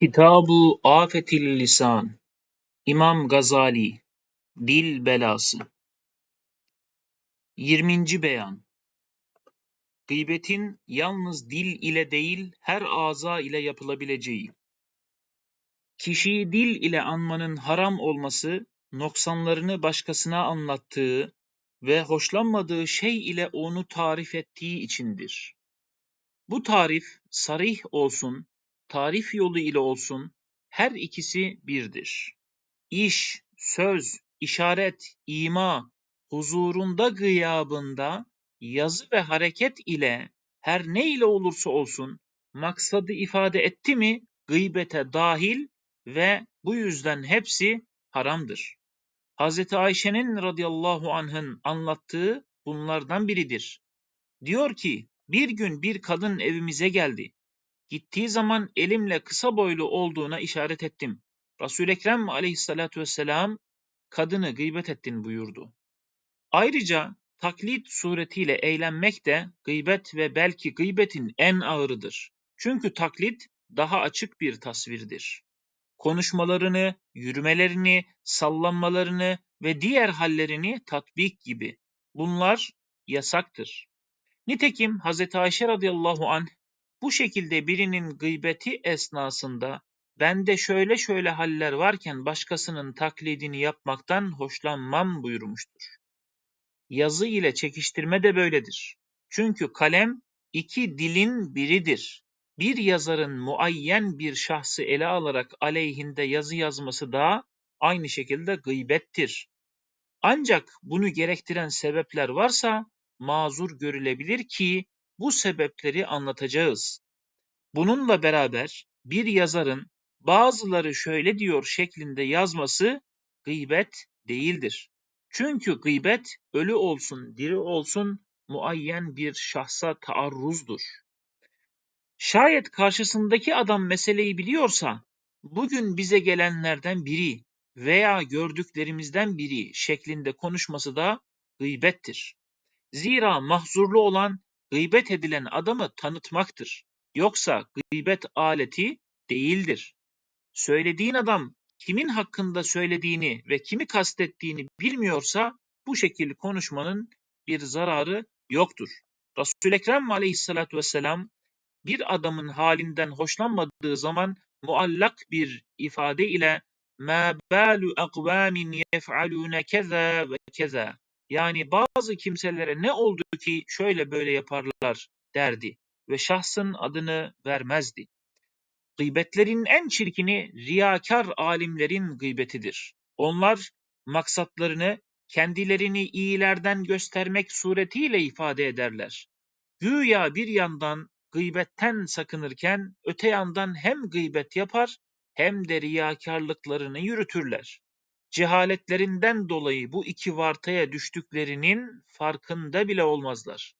Kitab-ı Afetil Lisan İmam Gazali Dil Belası 20. Beyan Gıybetin yalnız dil ile değil her ağza ile yapılabileceği. Kişiyi dil ile anmanın haram olması, noksanlarını başkasına anlattığı ve hoşlanmadığı şey ile onu tarif ettiği içindir. Bu tarif sarih olsun, tarif yolu ile olsun, her ikisi birdir. İş, söz, işaret, ima, huzurunda gıyabında, yazı ve hareket ile her ne ile olursa olsun maksadı ifade etti mi gıybete dahil ve bu yüzden hepsi haramdır. Hazreti Ayşe'nin radıyallahu anh'ın anlattığı bunlardan biridir. Diyor ki bir gün bir kadın evimize geldi. Gittiği zaman elimle kısa boylu olduğuna işaret ettim. Resul-i Ekrem aleyhissalatü vesselam kadını gıybet ettin buyurdu. Ayrıca taklit suretiyle eğlenmek de gıybet ve belki gıybetin en ağırıdır. Çünkü taklit daha açık bir tasvirdir. Konuşmalarını, yürümelerini, sallanmalarını ve diğer hallerini tatbik gibi. Bunlar yasaktır. Nitekim Hz. Ayşe radıyallahu anh bu şekilde birinin gıybeti esnasında bende şöyle şöyle haller varken başkasının taklidini yapmaktan hoşlanmam buyurmuştur. Yazı ile çekiştirme de böyledir. Çünkü kalem iki dilin biridir. Bir yazarın muayyen bir şahsı ele alarak aleyhinde yazı yazması da aynı şekilde gıybettir. Ancak bunu gerektiren sebepler varsa mazur görülebilir ki bu sebepleri anlatacağız. Bununla beraber bir yazarın bazıları şöyle diyor şeklinde yazması gıybet değildir. Çünkü gıybet ölü olsun diri olsun muayyen bir şahsa taarruzdur. Şayet karşısındaki adam meseleyi biliyorsa bugün bize gelenlerden biri veya gördüklerimizden biri şeklinde konuşması da gıybettir. Zira mahzurlu olan gıybet edilen adamı tanıtmaktır. Yoksa gıybet aleti değildir. Söylediğin adam kimin hakkında söylediğini ve kimi kastettiğini bilmiyorsa bu şekilde konuşmanın bir zararı yoktur. Resul-i Ekrem aleyhissalatü vesselam bir adamın halinden hoşlanmadığı zaman muallak bir ifade ile مَا بَالُ اَقْوَامٍ يَفْعَلُونَ كَذَا ve keza yani bazı kimselere ne oldu ki şöyle böyle yaparlar derdi ve şahsın adını vermezdi. Gıybetlerin en çirkini riyakar alimlerin gıybetidir. Onlar maksatlarını kendilerini iyilerden göstermek suretiyle ifade ederler. Güya bir yandan gıybetten sakınırken öte yandan hem gıybet yapar hem de riyakarlıklarını yürütürler. Cehaletlerinden dolayı bu iki vartaya düştüklerinin farkında bile olmazlar.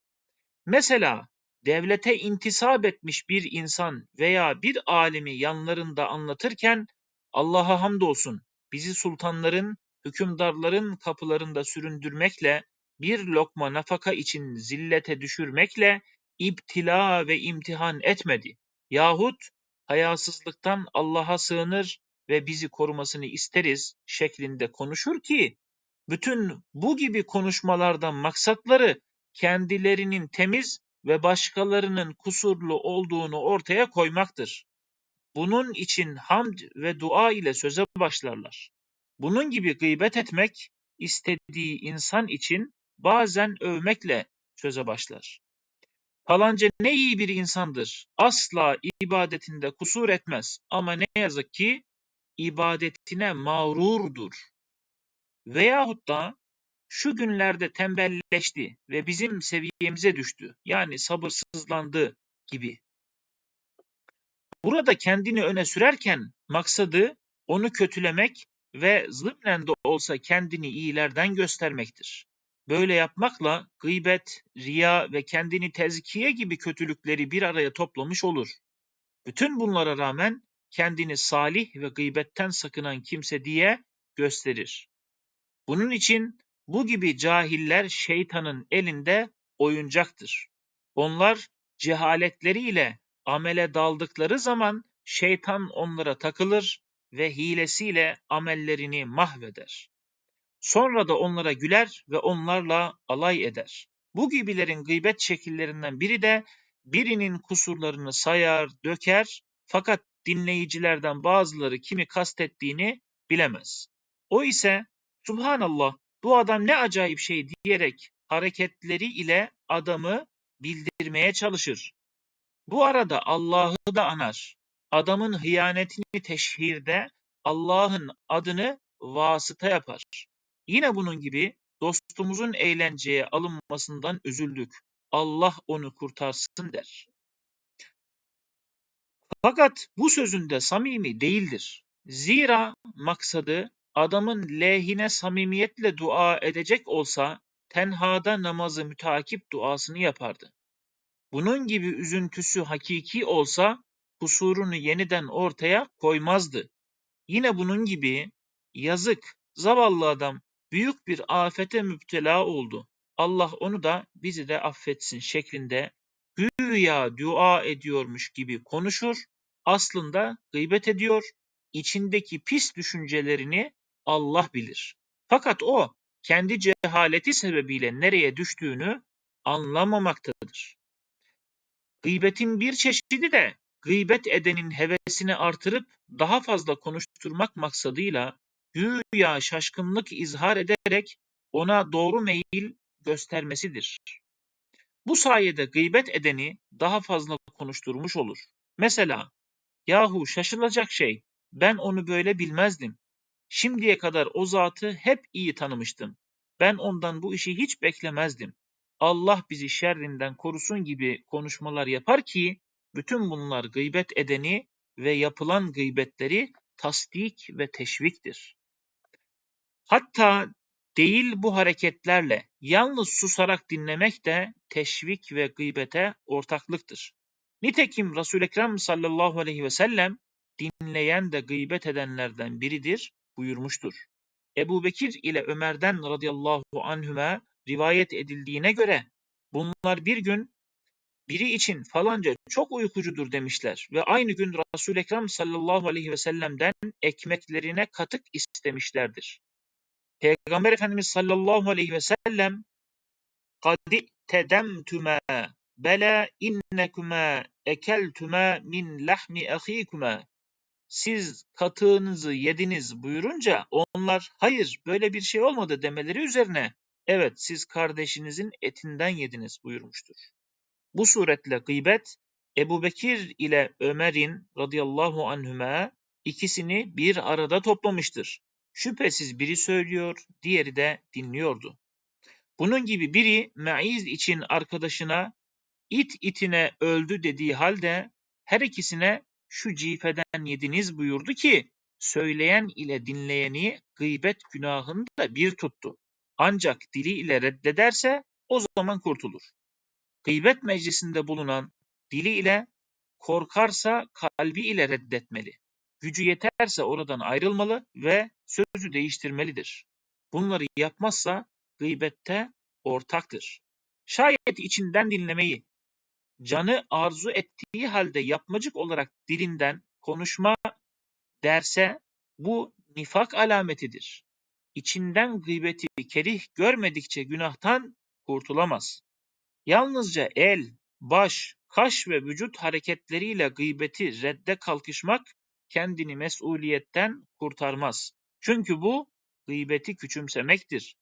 Mesela devlete intisap etmiş bir insan veya bir alimi yanlarında anlatırken Allah'a hamdolsun bizi sultanların, hükümdarların kapılarında süründürmekle, bir lokma nafaka için zillete düşürmekle iptila ve imtihan etmedi. Yahut hayasızlıktan Allah'a sığınır ve bizi korumasını isteriz şeklinde konuşur ki bütün bu gibi konuşmalardan maksatları kendilerinin temiz ve başkalarının kusurlu olduğunu ortaya koymaktır. Bunun için hamd ve dua ile söze başlarlar. Bunun gibi gıybet etmek istediği insan için bazen övmekle söze başlar. Falanca ne iyi bir insandır. Asla ibadetinde kusur etmez. Ama ne yazık ki ibadetine mağrurdur. Veyahut da şu günlerde tembelleşti ve bizim seviyemize düştü. Yani sabırsızlandı gibi. Burada kendini öne sürerken maksadı onu kötülemek ve zımnen de olsa kendini iyilerden göstermektir. Böyle yapmakla gıybet, riya ve kendini tezkiye gibi kötülükleri bir araya toplamış olur. Bütün bunlara rağmen kendini salih ve gıybetten sakınan kimse diye gösterir. Bunun için bu gibi cahiller şeytanın elinde oyuncaktır. Onlar cehaletleriyle amele daldıkları zaman şeytan onlara takılır ve hilesiyle amellerini mahveder. Sonra da onlara güler ve onlarla alay eder. Bu gibilerin gıybet şekillerinden biri de birinin kusurlarını sayar, döker fakat dinleyicilerden bazıları kimi kastettiğini bilemez. O ise Subhanallah bu adam ne acayip şey diyerek hareketleri ile adamı bildirmeye çalışır. Bu arada Allah'ı da anar. Adamın hıyanetini teşhirde Allah'ın adını vasıta yapar. Yine bunun gibi dostumuzun eğlenceye alınmasından üzüldük. Allah onu kurtarsın der. Fakat bu sözünde samimi değildir. Zira maksadı adamın lehine samimiyetle dua edecek olsa tenhada namazı mütakip duasını yapardı. Bunun gibi üzüntüsü hakiki olsa kusurunu yeniden ortaya koymazdı. Yine bunun gibi yazık, zavallı adam büyük bir afete müptela oldu. Allah onu da bizi de affetsin şeklinde güya dua ediyormuş gibi konuşur, aslında gıybet ediyor, içindeki pis düşüncelerini Allah bilir. Fakat o kendi cehaleti sebebiyle nereye düştüğünü anlamamaktadır. Gıybetin bir çeşidi de gıybet edenin hevesini artırıp daha fazla konuşturmak maksadıyla güya şaşkınlık izhar ederek ona doğru meyil göstermesidir. Bu sayede gıybet edeni daha fazla konuşturmuş olur. Mesela, yahu şaşılacak şey, ben onu böyle bilmezdim. Şimdiye kadar o zatı hep iyi tanımıştım. Ben ondan bu işi hiç beklemezdim. Allah bizi şerrinden korusun gibi konuşmalar yapar ki, bütün bunlar gıybet edeni ve yapılan gıybetleri tasdik ve teşviktir. Hatta değil bu hareketlerle yalnız susarak dinlemek de teşvik ve gıybete ortaklıktır. Nitekim Resul-i Ekrem sallallahu aleyhi ve sellem dinleyen de gıybet edenlerden biridir buyurmuştur. Ebu Bekir ile Ömer'den radıyallahu anhüme rivayet edildiğine göre bunlar bir gün biri için falanca çok uykucudur demişler ve aynı gün Resul-i Ekrem sallallahu aleyhi ve sellem'den ekmeklerine katık istemişlerdir. Peygamber Efendimiz sallallahu aleyhi ve sellem قَدْ تَدَمْتُمَا bela innekuma ekeltuma min lahmi ahikuma siz katığınızı yediniz buyurunca onlar hayır böyle bir şey olmadı demeleri üzerine evet siz kardeşinizin etinden yediniz buyurmuştur. Bu suretle gıybet Ebu Bekir ile Ömer'in radıyallahu anhüme ikisini bir arada toplamıştır. Şüphesiz biri söylüyor, diğeri de dinliyordu. Bunun gibi biri meiz için arkadaşına it itine öldü dediği halde her ikisine şu cifeden yediniz buyurdu ki söyleyen ile dinleyeni gıybet günahında bir tuttu. Ancak dili ile reddederse o zaman kurtulur. Gıybet meclisinde bulunan dili ile korkarsa kalbi ile reddetmeli. Gücü yeterse oradan ayrılmalı ve sözü değiştirmelidir. Bunları yapmazsa gıybette ortaktır. Şayet içinden dinlemeyi, canı arzu ettiği halde yapmacık olarak dilinden konuşma derse bu nifak alametidir. İçinden gıybeti kerih görmedikçe günahtan kurtulamaz. Yalnızca el, baş, kaş ve vücut hareketleriyle gıybeti redde kalkışmak kendini mesuliyetten kurtarmaz. Çünkü bu gıybeti küçümsemektir.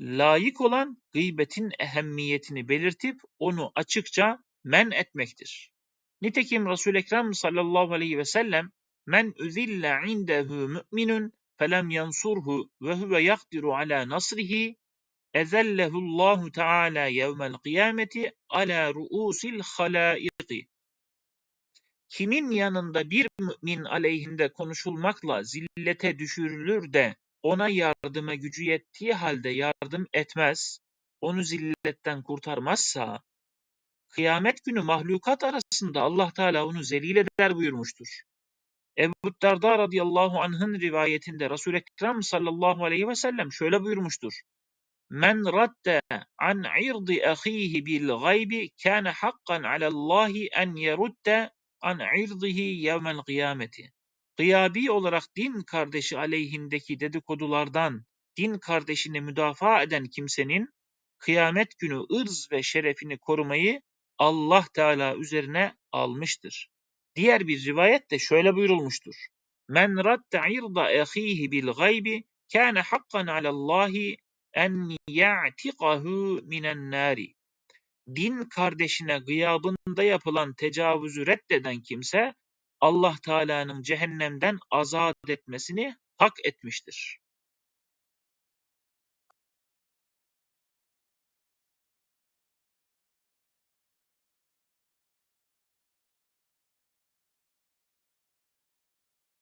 Layık olan gıybetin ehemmiyetini belirtip onu açıkça men etmektir. Nitekim Resul-i Ekrem sallallahu aleyhi ve sellem men üzille indehu mü'minun felem yansurhu ve huve yakdiru ala nasrihi ezellehullahu teala yevmel kıyameti ala ruusil halaiki. Kimin yanında bir mümin aleyhinde konuşulmakla zillete düşürülür de ona yardıma gücü yettiği halde yardım etmez, onu zilletten kurtarmazsa, kıyamet günü mahlukat arasında Allah Teala onu zelil eder buyurmuştur. Ebu Darda radıyallahu anh'ın rivayetinde Resul-i Ekrem sallallahu aleyhi ve sellem şöyle buyurmuştur. Men radde an irdi ahihi bil gaybi kana hakkan alallahi en yerudde an irdihi yevmel kıyameti. Gıyabi olarak din kardeşi aleyhindeki dedikodulardan din kardeşini müdafaa eden kimsenin kıyamet günü ırz ve şerefini korumayı Allah Teala üzerine almıştır. Diğer bir rivayette şöyle buyurulmuştur. Men radde irda ehihi bil gaybi kâne hakkan alallahi en ya'tikahu minen nari. Din kardeşine gıyabında yapılan tecavüzü reddeden kimse Allah Teala'nın cehennemden azat etmesini hak etmiştir.